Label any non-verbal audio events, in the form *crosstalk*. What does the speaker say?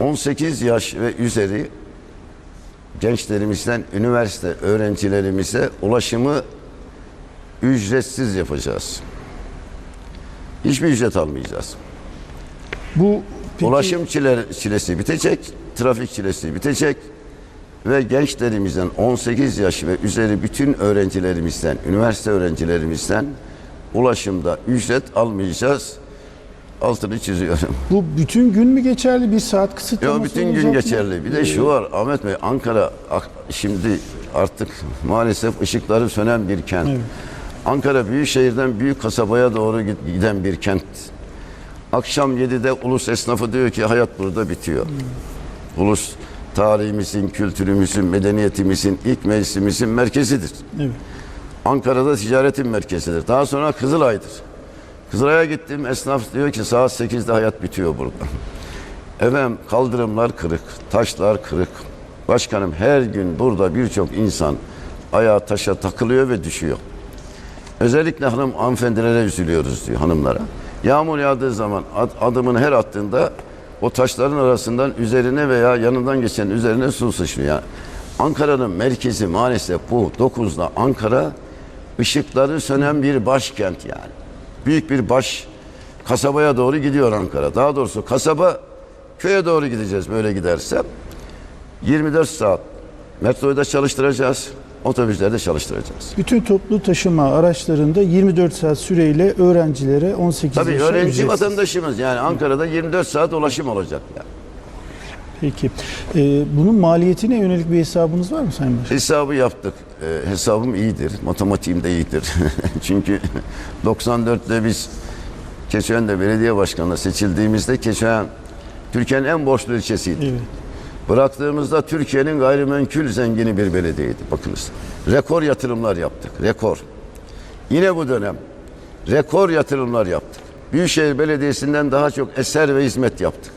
18 yaş ve üzeri gençlerimizden üniversite öğrencilerimize ulaşımı ücretsiz yapacağız. Hiçbir ücret almayacağız. Bu peki, Ulaşım çile- çilesi bitecek, trafik çilesi bitecek ve gençlerimizden 18 yaş ve üzeri bütün öğrencilerimizden, üniversite öğrencilerimizden ulaşımda ücret almayacağız. Altını çiziyorum. bu bütün gün mü geçerli? Bir saat kısıtlaması Yo bütün gün mı? geçerli. Bir de şu var Ahmet Bey Ankara şimdi artık maalesef ışıkları sönen bir kent. Evet. Ankara büyük şehirden büyük kasabaya doğru gid- giden bir kent. Akşam 7'de ulus esnafı diyor ki hayat burada bitiyor. Ulus tarihimizin, kültürümüzün, medeniyetimizin, ilk meclisimizin merkezidir. Evet. Ankara'da ticaretin merkezidir. Daha sonra Kızılay'dır. Kızılay'a gittim. Esnaf diyor ki saat 8'de hayat bitiyor burada. Efendim kaldırımlar kırık, taşlar kırık. Başkanım her gün burada birçok insan ayağa taşa takılıyor ve düşüyor. Özellikle hanım hanımefendilere üzülüyoruz diyor hanımlara. Yağmur yağdığı zaman ad- adımını her attığında o taşların arasından üzerine veya yanından geçen üzerine su sıçrıyor. Ankara'nın merkezi maalesef bu. 9'da Ankara ışıkları sönen bir başkent yani. Büyük bir baş kasabaya doğru gidiyor Ankara. Daha doğrusu kasaba köye doğru gideceğiz böyle giderse. 24 saat metroyu da çalıştıracağız. Otobüsleri de çalıştıracağız. Bütün toplu taşıma araçlarında 24 saat süreyle öğrencilere 18 Tabii öğrenci ücretsiz. vatandaşımız yani Ankara'da 24 saat ulaşım olacak. Yani. Peki. Ee, bunun maliyetine yönelik bir hesabınız var mı Sayın Başkan? Hesabı yaptık. Ee, hesabım iyidir. Matematiğim de iyidir. *laughs* Çünkü 94'te biz Keçiören'de belediye başkanına seçildiğimizde Keçiören Türkiye'nin en borçlu ilçesiydi. Evet. Bıraktığımızda Türkiye'nin gayrimenkul zengini bir belediyeydi. Bakınız. Rekor yatırımlar yaptık. Rekor. Yine bu dönem rekor yatırımlar yaptık. Büyükşehir Belediyesi'nden daha çok eser ve hizmet yaptık.